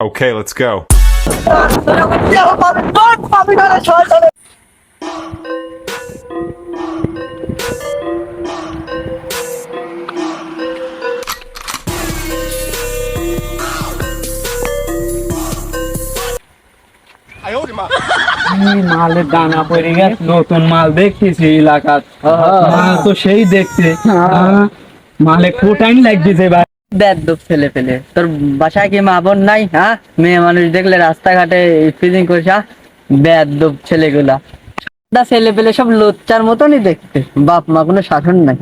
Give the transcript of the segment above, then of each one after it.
Okay, let's go. এই মালের দানা পড়ে গেছে নতুন মাল দেখতেছি এলাকার মাল তো সেই দেখতে হ্যাঁ। মালে কোটাইন লাগতেছে ভাই ছেলে ফেলে তোর বাসায় কি মা বোন নাই হ্যাঁ? মেয়ে মানুষ দেখলে রাস্তাঘাটে ফিজিং করছে বেদ্যুপ ছেলেগুলা। দা ছেলে পেলে সব লোচ্চার মতনই দেখতে। বাপ মা কোনো শাসন নাই।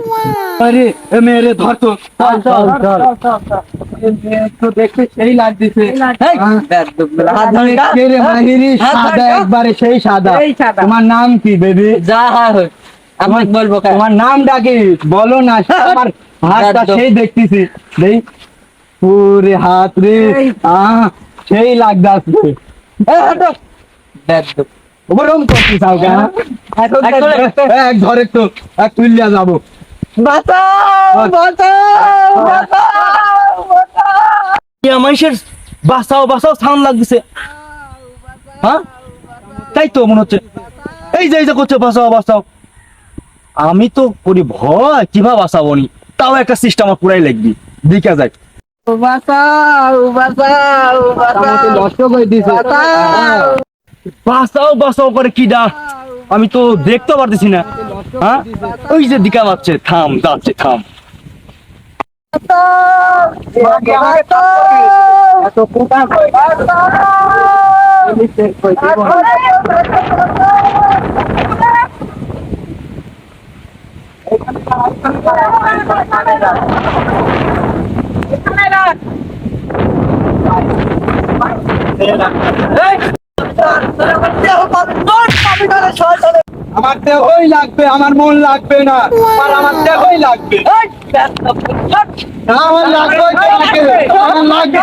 আরে মেরে ধর তো। চল, চল, চল। তো দেখতে সেই লাগতেছে সাদা একবারে সেই সাদা। তোমার নাম কি বেবি? যা হয় হোক। আমি বলব কেন? তোমার নামটা কি বলো না আমার হাতটা সেই দেখতেছি। দেই। ওরে হাত রে। আহ সেই হাঁটো। বেদ্যুপ। ওরম করছিস আগে হ্যাঁ? এক ধরে, এক ধরে। এক তুলিয়া যাব। বাঁচাও, বাঁচাও, বাঁচাও, বাঁচাও। মানুষের বাসাও বাসাও সাউন্ড লাগতেছে। হ্যাঁ? তাই তো মনে হচ্ছে। এই যে এই যে করছে বাসাও বাসাও আমি তো করি ভয় কীভাবে বাসাবো নি? তাও একটা সিস্টেম আমার পুরাই লাগবি। দিকে যায় বাঁচাও, বাঁচাও। করে দিছে। বাসাও বাসাও করে কি ডা আমি তো দেখতে পারতেছি না। হ্যাঁ? ওই যে দিকা পাচ্ছে থাম যাচ্ছে থাম। এত কোথা আমার দেহই লাগবে আমার মন লাগবে না আর আমার দেহই লাগবে আমার লাগবে আমার লাগবে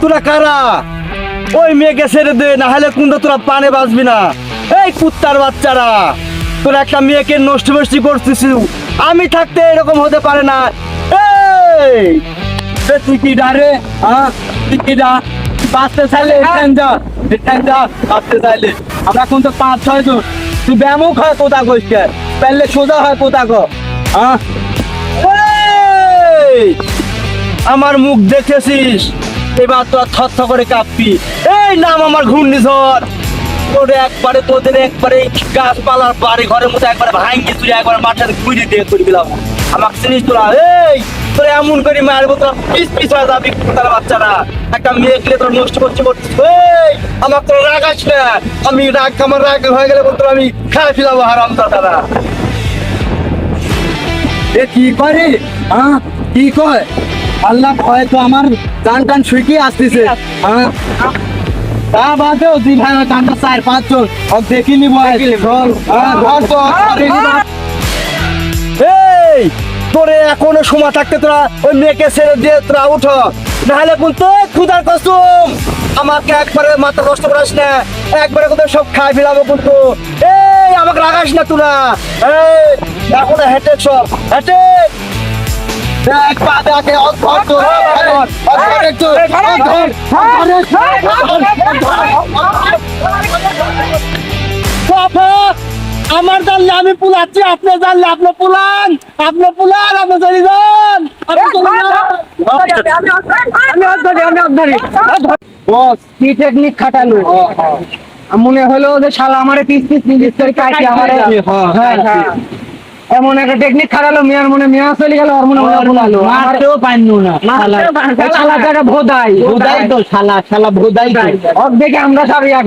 তোরা কারা? ওই মেয়েকে ছেড়ে দে না হলে কোনটা তোরা পানে বাঁচবি না। এই কুত্তার বাচ্চারা, তোরা একটা মেয়েকে নষ্ট নষ্টি করছিস আমি থাকতে এরকম হতে পারে না। এই! তুই কি ডারে হ্যাঁ? তুই কি ডা? বাঁচতে চাইলে এখান যা এখান যা বাঁচতে চাইলে। আমরা কোন তো পাঁচ, ছয় জন। তুই ব্যামুখ হয় কোথা কইসকে পেলে সোজা হয় কোথা কো হ্যাঁ! আমার মুখ দেখেছিস? এবার তোরা থর করে কাঁপবি এই নাম আমার ঘূর্ণিঝড়। তোর একবারে তোদের একবারে গাছপালার বাড়ি ঘরের মধ্যে একবারে ভাঙ্গি তুই একবার মাথার ঘুরে দিয়ে করে দিলাম। আমাকে চিনিস তোরা? এই, তোরা এমন করে মারবো তোরা পিস পিস হয়ে যাবি তার বাচ্চারা। একটা মেয়ে মেয়েকে তোরা নষ্ট করছে করছিস এই আমার তোর রাগ আসবে আমি রাগ, আমার রাগ হয়ে গেলে বলতো আমি খাই ফেলাবো হারাম দাদারা এ কি করে? হ্যাঁ কি কয়? আল্লাহ ভয় তো আমার টান টান শুকিয়ে আসতেছে। হ্যাঁ। তা বাদেও তুই ভাই টানটা চার পাঁচ জন। দেখি নিব চল। হ্যাঁ, তো, দেখি না। এই তোরে এখনও সময় থাকতে তোরা ওই মেয়েকে ছেড়ে দিয়ে তোরা উঠো। নাহলে বলতো ক্ষুদার কসম আমাকে একবারে মাথা নষ্ট করাস না। একবারে কোথাও সব খাই ফেলাবো কিন্তু। এই আমাকে রাগাস না তোরা। এই এখন হেঁটে সব। হেঁটে পা দেখে অধর আমার জানলে আমি পুলাচ্ছি আপনি জানলে আপনি পুলান আপনি পুলান আপনি চলে যান কি টেকনিক খাটালো মনে হলো যে শালা আমারে পিস পিস কাটি আমারে হ্যাঁ হ্যাঁ এমন একটা টেকনিক খাড়ালো মিয়ার মনে মিয়া চলে গেল আর মনে মনে মারতেও পাইনু না শালা। শালা ভোদাই ভোদাই তো শালা শালা ভোদাই তো। অর্ধেকে আমরা সব ইয়া